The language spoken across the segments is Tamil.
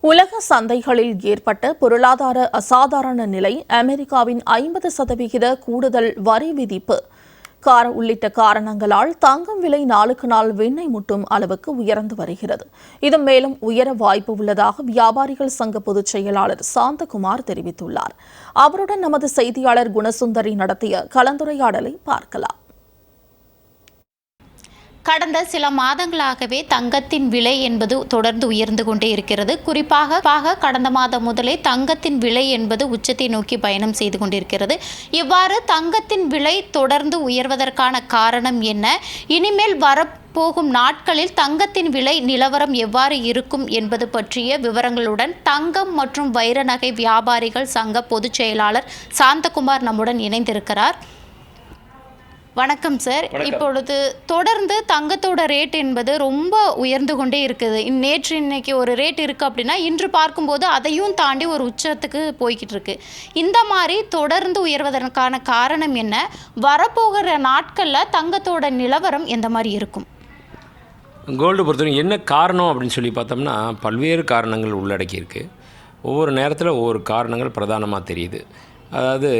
உலக சந்தைகளில் ஏற்பட்ட பொருளாதார அசாதாரண நிலை அமெரிக்காவின் ஐம்பது சதவிகித கூடுதல் வரி விதிப்பு. கார உள்ளிட்ட காரணங்களால் தங்கம் விலை நாளுக்கு நாள் விண்ணை முட்டும் அளவுக்கு உயர்ந்து வருகிறது. இது மேலும் உயர வாய்ப்பு உள்ளதாக வியாபாரிகள் சங்க பொதுச் செயலாளர் சாந்தகுமார் தெரிவித்துள்ளார். அவருடன் நமது செய்தியாளர் குணசுந்தரி நடத்திய கலந்துரையாடலை பார்க்கலாம். கடந்த சில மாதங்களாகவே தங்கத்தின் விலை என்பது தொடர்ந்து உயர்ந்து கொண்டே இருக்கிறது. குறிப்பாக கடந்த மாதம் முதலே தங்கத்தின் விலை என்பது உச்சத்தை நோக்கி பயணம் செய்து கொண்டிருக்கிறது. இவ்வாறு தங்கத்தின் விலை தொடர்ந்து உயர்வதற்கான காரணம் என்ன? இனிமேல் வரப்போகும் நாட்களில் தங்கத்தின் விலை நிலவரம் எவ்வாறு இருக்கும் என்பது பற்றிய விவரங்களுடன் தங்கம் மற்றும் வைர நகை வியாபாரிகள் சங்க பொதுச் செயலாளர் சாந்தகுமார் நம்முடன் இணைந்திருக்கிறார். வணக்கம் சார் இப்பொழுது தொடர்ந்து தங்கத்தோட ரேட் என்பது ரொம்ப உயர்ந்து கொண்டே இருக்குது. நேற்று இன்னைக்கு ஒரு ரேட் இருக்குது அப்படின்னா இன்று பார்க்கும்போது அதையும் தாண்டி ஒரு உச்சத்துக்கு போய்கிட்டு இருக்கு. இந்த மாதிரி தொடர்ந்து உயர்வதற்கான காரணம் என்ன? வரப்போகிற நாட்களில் தங்கத்தோட நிலவரம் எந்த மாதிரி இருக்கும்? கோல்டு பொறுத்தவரைக்கும் என்ன காரணம் அப்படின்னு சொல்லி பார்த்தோம்னா பல்வேறு காரணங்கள் உள்ளடக்கியிருக்கு ஒவ்வொரு நேரத்தில் ஒவ்வொரு காரணங்கள் பிரதானமாக தெரியுது. அதாவது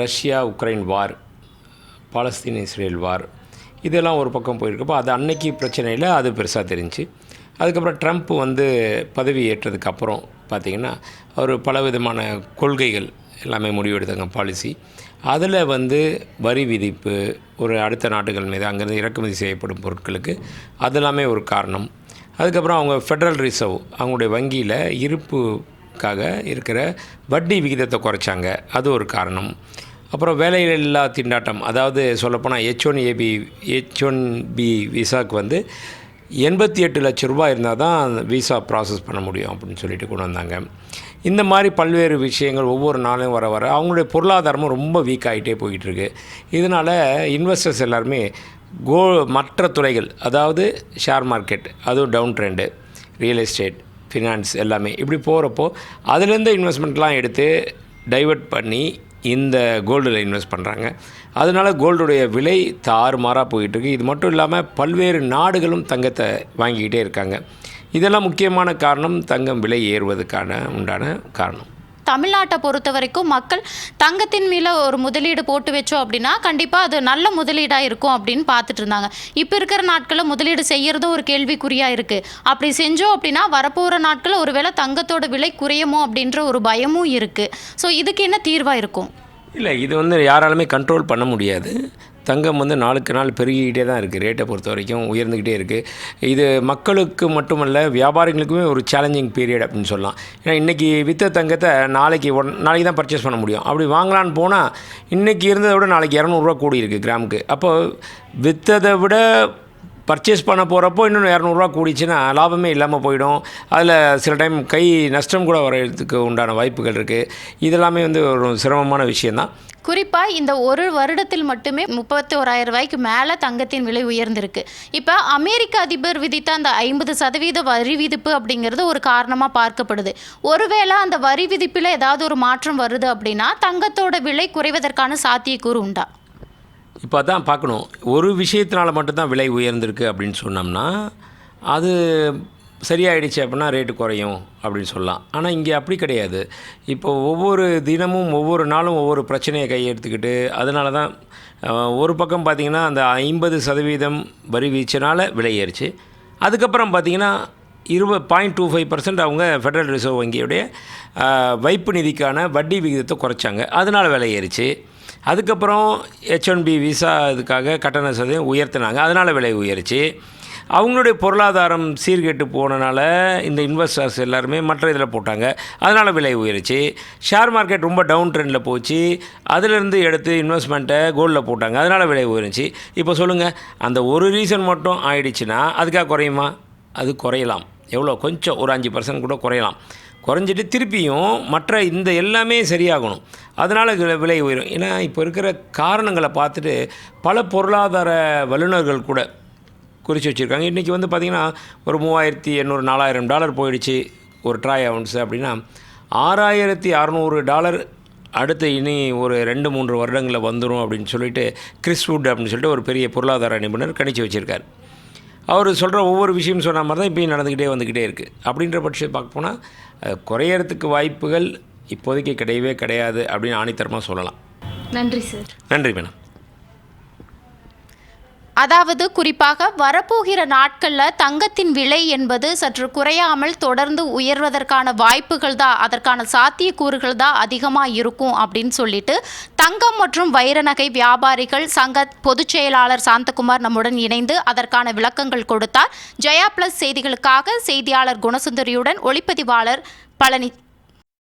Russia Ukraine war. Palestine Israel war. இதெல்லாம் ஒரு பக்கம் போயிருக்கப்போ அது அன்னைக்கு பிரச்சனையில் அது பெருசாக தெரிஞ்சு அதுக்கப்புறம் ட்ரம்ப் வந்து பதவி ஏற்றதுக்கு அப்புறம் பார்த்திங்கன்னா அவர் பலவிதமான கொள்கைகள் எல்லாமே முடிவெடுத்தாங்க பாலிசி அதில் வந்து வரி விதிப்பு ஒரு அடுத்த நாடுகள் மீது அங்கேருந்து இறக்குமதி செய்யப்படும் பொருட்களுக்கு அதெல்லாமே ஒரு காரணம். அதுக்கப்புறம் அவங்க ஃபெடரல் ரிசர்வ் அவங்களுடைய வங்கியில் இருப்புக்காக இருக்கிற வட்டி விகிதத்தை குறைச்சாங்க அது ஒரு காரணம். அப்புறம் வேலையில்லா திண்டாட்டம். அதாவது சொல்லப்போனால் H one A B H one விசாவுக்கு வந்து எண்பத்தி எட்டு லட்ச ரூபாய் இருந்தால் தான் விசா ப்ராசஸ் பண்ண முடியும் அப்படின்னு சொல்லிட்டு கொண்டு வந்தாங்க. இந்த மாதிரி பல்வேறு விஷயங்கள் ஒவ்வொரு நாளும் வர வர அவங்களுடைய பொருளாதாரமும் ரொம்ப வீக் ஆகிட்டே போயிட்டுருக்கு இதனால் இன்வெஸ்டர்ஸ் எல்லாருமே கோ மற்ற துறைகள் அதாவது ஷேர் மார்க்கெட் அதுவும் down trend real estate finance எல்லாமே இப்படி போகிறப்போ அதுலேருந்து இன்வெஸ்ட்மெண்ட்லாம் எடுத்து டைவர்ட் பண்ணி இந்த கோல்டில் இன்வெஸ்ட் பண்ணுறாங்க அதனால் கோல்டுடைய விலை தாறுமாறாக போயிட்டுருக்கு. இது மட்டும் இல்லாமல் பல்வேறு நாடுகளும் தங்கத்தை வாங்கிக்கிட்டே இருக்காங்க. இதெல்லாம் முக்கியமான காரணம் தங்கம் விலை ஏறுவதற்கான உண்டான காரணம். தமிழ்நாட்டை பொறுத்த வரைக்கும் மக்கள் தங்கத்தின் மேலே ஒரு முதலீடு போட்டு வச்சோம் அப்படின்னா கண்டிப்பாக அது நல்ல முதலீடாக இருக்கும் அப்படின்னு பார்த்துட்டு இருந்தாங்க. இப்போ இருக்கிற நாட்களில் முதலீடு செய்கிறதும் ஒரு கேள்விக்குறியாக இருக்குது அப்படி செஞ்சோம் அப்படின்னா வரப்போகிற நாட்களில் ஒருவேளை தங்கத்தோட விலை குறையுமோ அப்படின்ற ஒரு பயமும் இருக்குது ஸோ இதுக்கு என்ன தீர்வாக இருக்கும்? இல்லை இது வந்து யாராலுமே கண்ட்ரோல் பண்ண முடியாது. தங்கம் வந்து நாளுக்கு நாள் பெருகிக்கிட்டே தான் இருக்குது. ரேட்டை பொறுத்த வரைக்கும் உயர்ந்துக்கிட்டே இருக்குது. இது மக்களுக்கு மட்டுமல்ல வியாபாரிகளுக்குமே ஒரு சேலஞ்சிங் பீரியட் அப்படின்னு சொல்லலாம். ஏன்னா இன்றைக்கி விற்ற தங்கத்தை நாளைக்கு ஒன் நாளைக்கு தான் பர்ச்சேஸ் பண்ண முடியும். அப்படி வாங்கலான்னு போனால் இன்றைக்கி இருந்ததை விட நாளைக்கு இரநூறுவா கூடி இருக்குது கிராமுக்கு. அப்போ விற்றதை விட பர்ச்சேஸ் பண்ண போகிறப்போ இன்னும் இரநூறுவா கூடிச்சுன்னா லாபமே இல்லாமல் போயிடும். அதில் சில டைம் கை நஷ்டம் கூட வர்றதுக்கு உண்டான வாய்ப்புகள் இருக்குது இதெல்லாமே வந்து ஒரு சிரமமான விஷயந்தான் குறிப்பாக இந்த ஒரு வருடத்தில் மட்டுமே முப்பத்தி ஓராயிரம் ரூபாய்க்கு மேலே தங்கத்தின் விலை உயர்ந்திருக்கு. இப்போ அமெரிக்க அதிபர் விதித்த அந்த ஐம்பது சதவீத வரி விதிப்பு அப்படிங்கிறது ஒரு காரணமாக பார்க்கப்படுது. ஒருவேளை அந்த வரி விதிப்பில் ஏதாவது ஒரு மாற்றம் வருது அப்படின்னா தங்கத்தோட விலை குறைவதற்கான சாத்தியக்கூறு உண்டா? இப்போ தான் பார்க்கணும். ஒரு விஷயத்தினால மட்டும்தான் விலை உயர்ந்திருக்கு அப்படின்னு சொன்னோம்னா அது சரியாயிடுச்சு அப்படின்னா ரேட்டு குறையும் அப்படின்னு சொல்லலாம். ஆனால் இங்கே அப்படி கிடையாது. இப்போ ஒவ்வொரு தினமும் ஒவ்வொரு நாளும் ஒவ்வொரு பிரச்சனையை கையெடுத்துக்கிட்டு அதனால தான் ஒரு பக்கம் பார்த்திங்கன்னா அந்த ஐம்பது சதவீதம் வரி வீச்சினால் விலை ஏறிச்சு. அதுக்கப்புறம் பார்த்திங்கன்னா இருபது பாயிண்ட் டூ ஃபைவ் பர்சன்ட் அவங்க ஃபெடரல் ரிசர்வ் வங்கியுடைய வைப்பு நிதிக்கான வட்டி விகிதத்தை குறைச்சாங்க. அதனால் விலை ஏறிச்சு. அதுக்கப்புறம் ஹெச் ஒன் பி விசா இதுக்காக கட்டண சதவீதம் உயர்த்தினாங்க. அதனால் விலை உயர்ச்சி. அவங்களுடைய பொருளாதாரம் சீர்கெட்டு போனனால இந்த இன்வெஸ்டர்ஸ் எல்லாருமே மற்ற இதில் போட்டாங்க. அதனால் விலை உயர்ச்சி. ஷேர் மார்க்கெட் ரொம்ப டவுன் ட்ரெண்டில் போச்சு. அதிலிருந்து எடுத்து இன்வெஸ்ட்மெண்ட்டை கோல்டில் போட்டாங்க. அதனால் விலை உயர்ச்சி. இப்போ சொல்லுங்கள் அந்த ஒரு ரீசன் மட்டும் ஆயிடுச்சுன்னா அதுக்காக குறையுமா? அது குறையலாம். எவ்வளோ? கொஞ்சம் ஒரு அஞ்சு பர்சன்ட் கூட குறையலாம். குறைஞ்சிட்டு திருப்பியும் மற்ற இந்த எல்லாமே சரியாகணும். அதனால் விலை உயரும். ஏன்னா இப்போ இருக்கிற காரணங்களை பார்த்துட்டு பல பொருளாதார வல்லுநர்கள் கூட குறித்து வச்சுருக்காங்க. இன்றைக்கி வந்து பார்த்திங்கன்னா ஒரு மூவாயிரத்தி எண்ணூறு நாலாயிரம் டாலர் போயிடுச்சு ஒரு ட்ராய் அவுன்ஸ் அப்படின்னா ஆறாயிரத்தி அறநூறு டாலர் அடுத்து இனி ஒரு ரெண்டு மூன்று வருடங்களில் வந்துடும் அப்படின்னு சொல்லிட்டு கிறிஸ்வுட் அப்படின்னு சொல்லிட்டு ஒரு பெரிய பொருளாதார நிபுணர் கணிச்சு வச்சுருக்கார். அவர் சொல்கிற ஒவ்வொரு விஷயம் சொன்ன மாதிரி தான் இப்பயும் நடந்துக்கிட்டே வந்துக்கிட்டே இருக்குது அப்படின்ற பட்சத்தை பார்க்க போனால் குறையறதுக்கு வாய்ப்புகள் இப்போதைக்கு கிடையவே கிடையாது அப்படின்னு ஆணித்தரமாக சொல்லலாம். நன்றி சார். நன்றி மேடம். அதாவது குறிப்பாக வரப்போகிற நாட்களில் தங்கத்தின் விலை என்பது சற்று குறையாமல் தொடர்ந்து உயர்வதற்கான வாய்ப்புகள் தான் அதற்கான சாத்தியக்கூறுகள் தான் அதிகமாக இருக்கும் அப்படின்னு சொல்லிட்டு தங்கம் மற்றும் வைர நகை வியாபாரிகள் சங்க பொதுச் செயலாளர் சாந்தகுமார் நம்முடன் இணைந்து அதற்கான விளக்கங்கள் கொடுத்தார். ஜெயா பிளஸ் செய்திகளுக்காக செய்தியாளர் குணசுந்தரியுடன் ஒளிப்பதிவாளர் பழனி